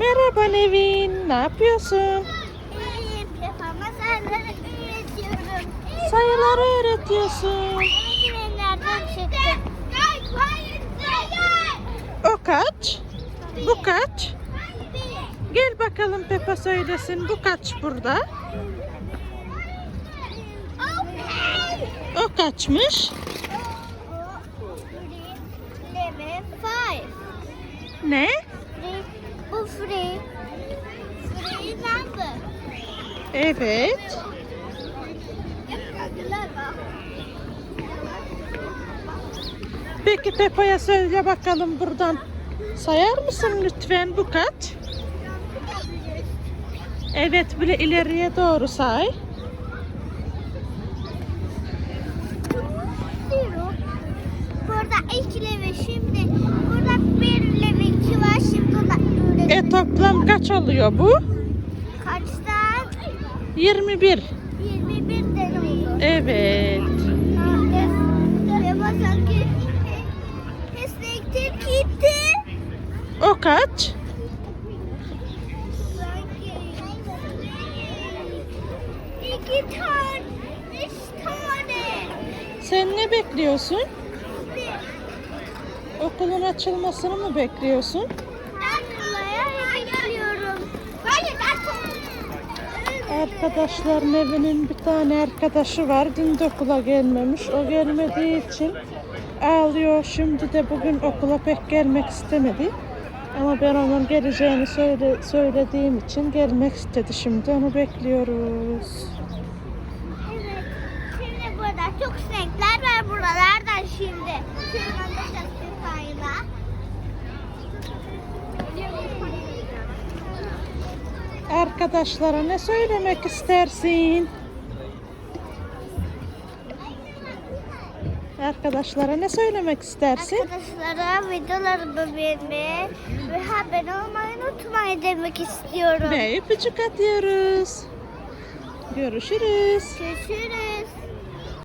Merhaba Nevin, ne yapıyorsun? Sayıları öğretiyorsun. O kaç? Bu kaç? Gel bakalım Peppa söylesin. Bu kaç burada? O kaçmış? Ne? Free. Free. Number. Evet. Peki Peppa'ya söyle bakalım buradan. Sayar mısın lütfen bu kaç? Evet bile ileriye doğru say. Burada iki leve şimdi. E toplam kaç oluyor bu? Kaçtan? 21. 21 tane oldu. Evet. Sanki gitti. O kaç? İki tane, üç tane. Sen ne bekliyorsun? Okulun açılmasını mı bekliyorsun? Ben buraya bekliyorum. Hayır, ben Arkadaşların evinin bir tane arkadaşı var. Dün de okula gelmemiş. O gelmediği için ağlıyor. Şimdi de bugün okula pek gelmek istemedi. Ama ben onun geleceğini söyle, söylediğim için gelmek istedi. Şimdi onu bekliyoruz. Evet. Şimdi burada çok renkler var buralardan şimdi. Şuradan Arkadaşlara ne söylemek istersin? Arkadaşlara ne söylemek istersin? Arkadaşlara videolarımı beğenmeyi ve haber olmayı unutmayın demek istiyorum. Ve öpücük atıyoruz. Görüşürüz. Görüşürüz.